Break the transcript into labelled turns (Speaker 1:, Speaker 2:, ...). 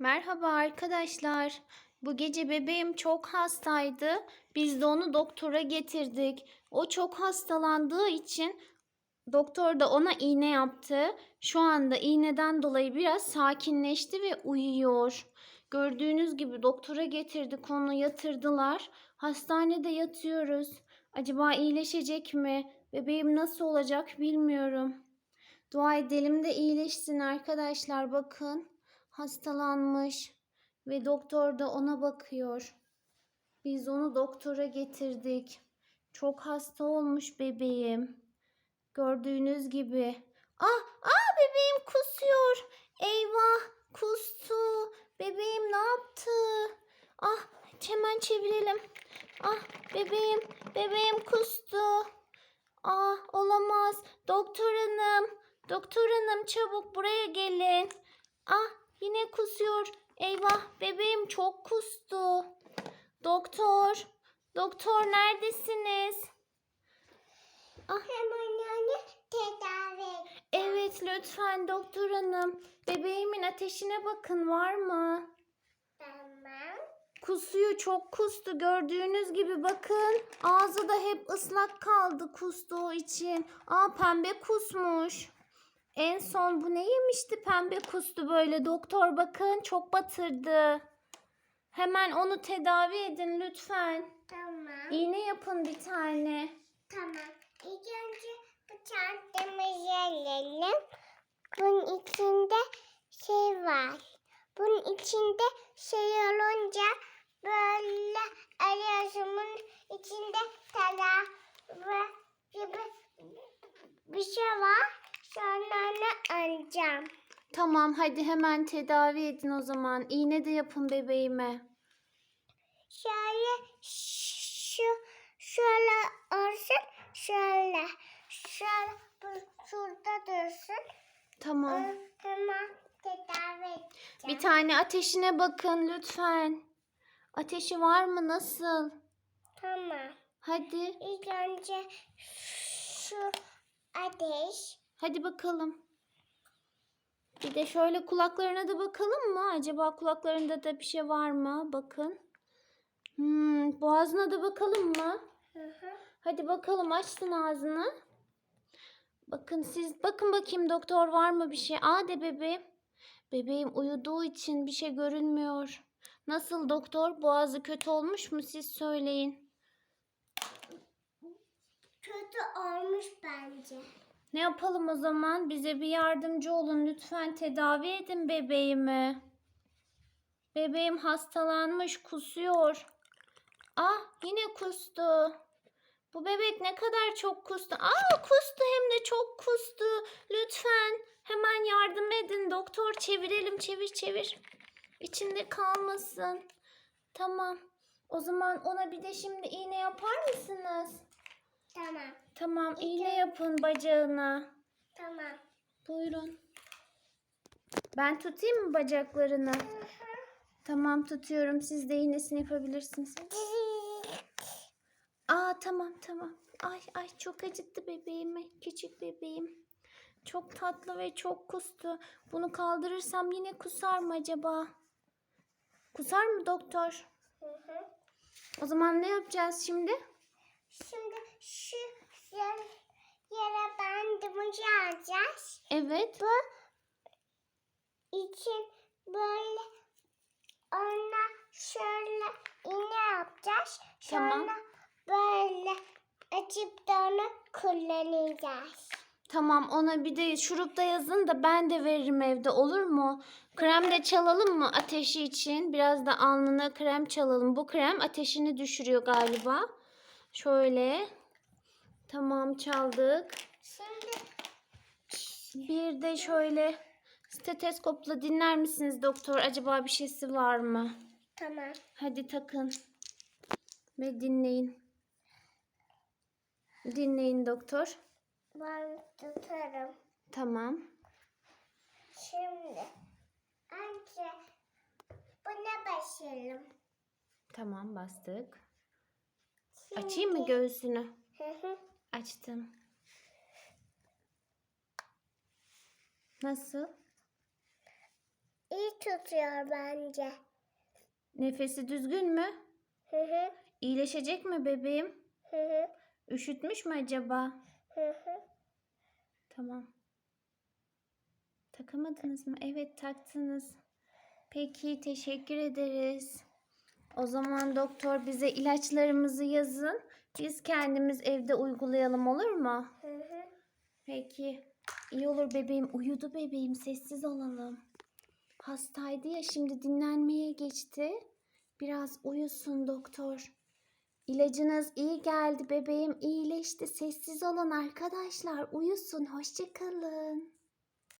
Speaker 1: Merhaba arkadaşlar. Bu gece bebeğim çok hastaydı. Biz de onu doktora getirdik. O çok hastalandığı için doktor da ona iğne yaptı. Şu anda iğneden dolayı biraz sakinleşti ve uyuyor. Gördüğünüz gibi doktora getirdik onu yatırdılar. Hastanede yatıyoruz. Acaba iyileşecek mi? Bebeğim nasıl olacak bilmiyorum. Dua edelim de iyileşsin arkadaşlar bakın hastalanmış ve doktor da ona bakıyor. Biz onu doktora getirdik. Çok hasta olmuş bebeğim. Gördüğünüz gibi. Ah, ah bebeğim kusuyor. Eyvah, kustu. Bebeğim ne yaptı? Ah, hemen çevirelim. Ah, bebeğim, bebeğim kustu. Ah, olamaz. Doktor hanım, doktor hanım çabuk buraya gelin. Ah, Yine kusuyor. Eyvah bebeğim çok kustu. Doktor, doktor neredesiniz? Ah.
Speaker 2: Hemen onu tedavi et.
Speaker 1: Evet lütfen doktor hanım. Bebeğimin ateşine bakın var mı?
Speaker 2: Tamam.
Speaker 1: Kusuyor çok kustu gördüğünüz gibi bakın. Ağzı da hep ıslak kaldı kustuğu için. Aa pembe kusmuş. En son bu ne yemişti pembe kustu böyle doktor bakın çok batırdı. Hemen onu tedavi edin lütfen.
Speaker 2: Tamam.
Speaker 1: İğne yapın bir tane.
Speaker 2: Tamam. İlk önce bu çantamızı alalım. Bunun içinde şey var. Bunun içinde şey olunca böyle arıyorsun. İçinde tala ve gibi bir şey var. Sonra onu alacağım.
Speaker 1: Tamam hadi hemen tedavi edin o zaman. İğne de yapın bebeğime.
Speaker 2: Şöyle şu şöyle olsun. Şöyle. Şöyle bu- şurada dursun.
Speaker 1: Tamam.
Speaker 2: Ee, Hemen tedavi edeceğim.
Speaker 1: Bir tane ateşine bakın lütfen. Ateşi var mı nasıl?
Speaker 2: Tamam.
Speaker 1: Hadi.
Speaker 2: İlk önce şu ateş.
Speaker 1: Hadi bakalım. Bir de şöyle kulaklarına da bakalım mı? Acaba kulaklarında da bir şey var mı? Bakın. Hmm, boğazına da bakalım mı?
Speaker 2: Hı hı.
Speaker 1: Hadi bakalım açsın ağzını. Bakın siz bakın bakayım doktor var mı bir şey? Aa de bebeğim. Bebeğim uyuduğu için bir şey görünmüyor. Nasıl doktor? Boğazı kötü olmuş mu? Siz söyleyin.
Speaker 2: Kötü olmuş bence.
Speaker 1: Ne yapalım o zaman? Bize bir yardımcı olun. Lütfen tedavi edin bebeğimi. Bebeğim hastalanmış, kusuyor. Ah, yine kustu. Bu bebek ne kadar çok kustu. Aa, kustu hem de çok kustu. Lütfen hemen yardım edin. Doktor çevirelim, çevir çevir. İçinde kalmasın. Tamam. O zaman ona bir de şimdi iğne yapar mısınız?
Speaker 2: Tamam.
Speaker 1: Tamam, iğne yapın bacağına.
Speaker 2: Tamam.
Speaker 1: Buyurun. Ben tutayım mı bacaklarını? Tamam tutuyorum. Siz de iğnesini yapabilirsiniz. Aa tamam tamam. Ay ay çok acıttı bebeğimi. Küçük bebeğim. Çok tatlı ve çok kustu. Bunu kaldırırsam yine kusar mı acaba? Kusar mı doktor?
Speaker 2: Hı hı.
Speaker 1: O zaman ne yapacağız şimdi?
Speaker 2: Şimdi şu yer, yere bandımızı alacağız.
Speaker 1: Evet.
Speaker 2: Bu için böyle ona şöyle iğne yapacağız. Sonra
Speaker 1: Tamam.
Speaker 2: böyle açıp da onu kullanacağız.
Speaker 1: Tamam ona bir de şurup da yazın da ben de veririm evde olur mu? Krem de çalalım mı ateşi için? Biraz da alnına krem çalalım. Bu krem ateşini düşürüyor galiba. Şöyle. Tamam çaldık.
Speaker 2: Şimdi
Speaker 1: Bir de şöyle steteskopla dinler misiniz doktor? Acaba bir şeysi var mı?
Speaker 2: tamam.
Speaker 1: Hadi takın. Ve dinleyin. Dinleyin doktor.
Speaker 2: Ben tutarım.
Speaker 1: Tamam.
Speaker 2: Şimdi önce buna başlayalım.
Speaker 1: Tamam bastık.
Speaker 2: Şimdi,
Speaker 1: Açayım mı göğsünü?
Speaker 2: Hı hı.
Speaker 1: Açtım. Nasıl?
Speaker 2: iyi tutuyor bence.
Speaker 1: Nefesi düzgün mü?
Speaker 2: Hı hı.
Speaker 1: İyileşecek mi bebeğim?
Speaker 2: Hı hı.
Speaker 1: Üşütmüş mü acaba?
Speaker 2: Hı hı.
Speaker 1: Tamam. Takamadınız mı? Evet taktınız. Peki teşekkür ederiz. O zaman doktor bize ilaçlarımızı yazın. Biz kendimiz evde uygulayalım olur mu?
Speaker 2: Hı hı.
Speaker 1: Peki. İyi olur bebeğim. Uyudu bebeğim. Sessiz olalım. Hastaydı ya şimdi dinlenmeye geçti. Biraz uyusun doktor. İlacınız iyi geldi bebeğim. iyileşti. Sessiz olun arkadaşlar. Uyusun. Hoşçakalın.